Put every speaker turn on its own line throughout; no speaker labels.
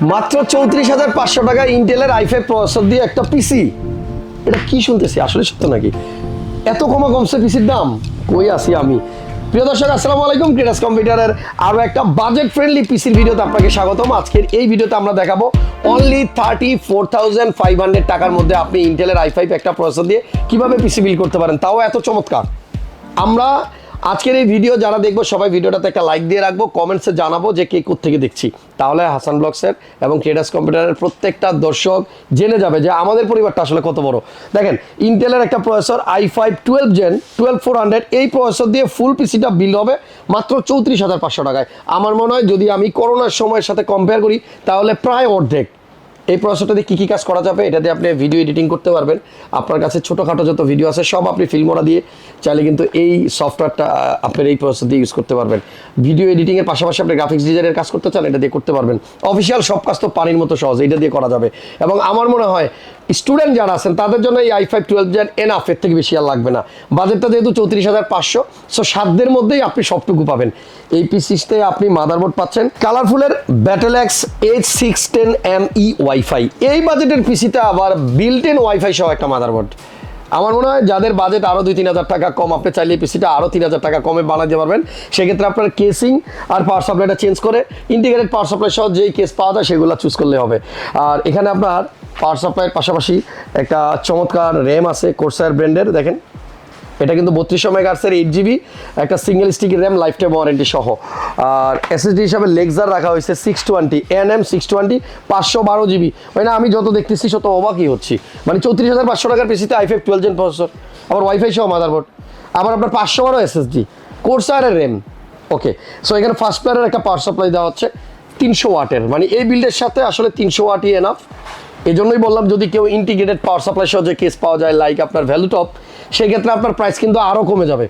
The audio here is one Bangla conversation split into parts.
মাত্র চৌত্রিশ হাজার পাঁচশো টাকা ইন্টেলের আইফাই প্রসেসর দিয়ে একটা পিসি এটা কি শুনতেছি? আসলে সত্য নাকি? এত কমা কমছে পিসির দাম? কই আছি আমি? প্রিয় দর্শক, আসসালামু আলাইকুম। ক্রিয়েটাস কম্পিউটারের আরও একটা বাজেট ফ্রেন্ডলি পিসির ভিডিওতে আপনাকে স্বাগতম। আজকের এই ভিডিওতে আমরা দেখাবো only thirty four thousand five hundred টাকার মধ্যে আপনি ইন্টেলের আই ফাইভ একটা প্রসেসর দিয়ে কীভাবে পিসি বিল করতে পারেন। তাও এত চমৎকার। আমরা আজকের এই ভিডিও যারা দেখব, সবাই ভিডিওটাতে একটা লাইক দিয়ে রাখব কমেন্টসে জানাব যে কে থেকে দেখছি। তাহলে হাসান ব্লগসের এবং ক্রিয়েটাস কম্পিউটারের প্রত্যেকটা দর্শক জেনে যাবে যে আমাদের পরিবারটা আসলে কত বড়। দেখেন ইন্টেলের একটা processor i five twelve gen twelve four hundred এই প্রসেসর দিয়ে ফুল পিসিটা বিল হবে মাত্র চৌত্রিশ হাজার পাঁচশো টাকায়। আমার মনে হয় যদি আমি করোনার সময়ের সাথে কম্পেয়ার করি, তাহলে প্রায় অর্ধেক। এই প্রসেসটাতে দিয়ে কী কী কাজ করা যাবে, এটা দিয়ে আপনি ভিডিও এডিটিং করতে পারবেন। আপনার কাছে ছোটোখাটো যত ভিডিও আছে, সব আপনি ফিল্মোরা দিয়ে চাইলে কিন্তু এই সফটওয়্যারটা আপনার এই প্রসেস দিয়ে ইউজ করতে পারবেন। ভিডিও এডিটিংয়ের পাশাপাশি আপনি গ্রাফিক্স ডিজাইনের কাজ করতে চান, এটা দিয়ে করতে পারবেন। অফিসিয়াল সব কাজ তো পানির মতো সহজ এটা দিয়ে করা যাবে। এবং আমার মনে হয় স্টুডেন্ট যারা আছেন, তাদের জন্য এই i five twelve gen enough এর থেকে বেশি আর লাগবে না। বাজেটটা যেহেতু চৌত্রিশ হাজার পাঁচশো সো সাধ্যের মধ্যেই আপনি সবটুকু পাবেন। এই পিসিসতে আপনি মাদারবোর্ড পাচ্ছেন। কালারফুলের ব্যাটেলেক্স H six ten M E WiFi এই বাজেটের পিসিতে আবার বিল্ট ইন ওয়াইফাই সহ একটা মাদারবোর্ড আমার মনে হয় যাদের বাজেট আরও দুই, তিন হাজার টাকা কম, আপনি চাইলে পিসিটা আরও তিন হাজার টাকা কমে বানাতে পারবেন। সেক্ষেত্রে আপনার কেসিং আর পাওয়ার সাপ্লাইটা চেঞ্জ করে ইন্টিগ্রেটেড পাওয়ার সাপ্লাই সহ যেই কেস পাওয়া যায়, সেগুলো চুজ করলে হবে। আর এখানে আপনার পাওয়ার সাপ্লাইয়ের পাশাপাশি একটা চমৎকার র্যাম আছে কোর্সার ব্র্যান্ডের দেখেন। এটা কিন্তু বত্রিশশো মেগাহার্সের এইট জিবি একটা single stick RAM life time warranty সহ। আর এসএসডি হিসাবে লেগজার রাখা হয়েছে six twenty N M six twenty পাঁচশো বারো জিবি মানে আমি যত দেখতেছি তত অবাকই হচ্ছি। মানে চৌত্রিশ হাজার পাঁচশো টাকার পিসিতে i five twelve gen processor আবার ওয়াইফাই সহ মাদারবোর্ড আবার আপনার পাঁচশো বারো এসএসডি কোর্সারের র্যাম ওকে সো এখানে ফার্স্ট প্লেয়ারের একটা পাওয়ার সাপ্লাই দেওয়া হচ্ছে। তিনশো ওয়াটের। মানে এই বিল্ডের সাথে আসলে তিনশো ওয়াটই এনাফ এই জন্যই বললাম যদি কেউ ইন্টিগ্রেটেড পাওয়ার সাপ্লাই সহ যে কেস পাওয়া যায় লাইক আপনার ভ্যালু টপ সেক্ষেত্রে আপনার প্রাইস কিন্তু আরও কমে যাবে।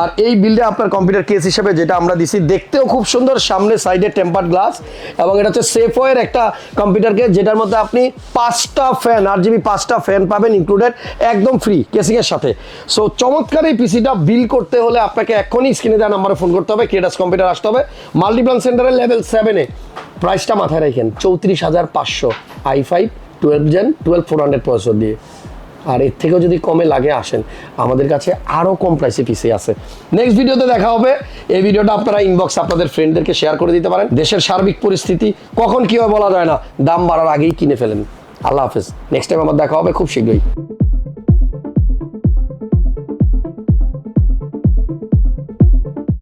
আর এই বিল্ডে আপনার কম্পিউটার কেস হিসেবে যেটা আমরা দিছি, দেখতেও খুব সুন্দর সামনে সাইডে টেম্পার্ড গ্লাস এবং এটা হচ্ছে সেফওয়ের একটা কম্পিউটার কেস যেটার মধ্যে আপনি পাঁচটা ফ্যান আর জিবি পাঁচটা ফ্যান পাবেন ইনক্লুডেড একদম ফ্রি কেসিংয়ের সাথে। সো চমৎকার এই পিসিটা বিল করতে হলে আপনাকে এখনই স্ক্রিনে দেওয়া নাম্বারে ফোন করতে হবে কেটাস কম্পিউটার আসতে হবে। মাল্টিপ্লান সেন্টারের লেভেল সেভেনে প্রাইসটা মাথায় রাখেন, চৌত্রিশ হাজার পাঁচশো i five twelve gen twelve four hundred processor দিয়ে। আর এর থেকেও যদি কমে লাগে, আসেন। আমাদের কাছে আরও কম প্রাইসে পিসি আছে। নেক্সট ভিডিওতে দেখা হবে। এই ভিডিওটা আপনারা ইনবক্স আপনাদের ফ্রেন্ডদেরকে শেয়ার করে দিতে পারেন। দেশের সার্বিক পরিস্থিতি কখন কী বলা যায় না। দাম বাড়ার আগেই কিনে ফেলেন। আল্লাহ হাফেজ। নেক্সট টাইম আমার দেখা হবে খুব শীঘ্রই।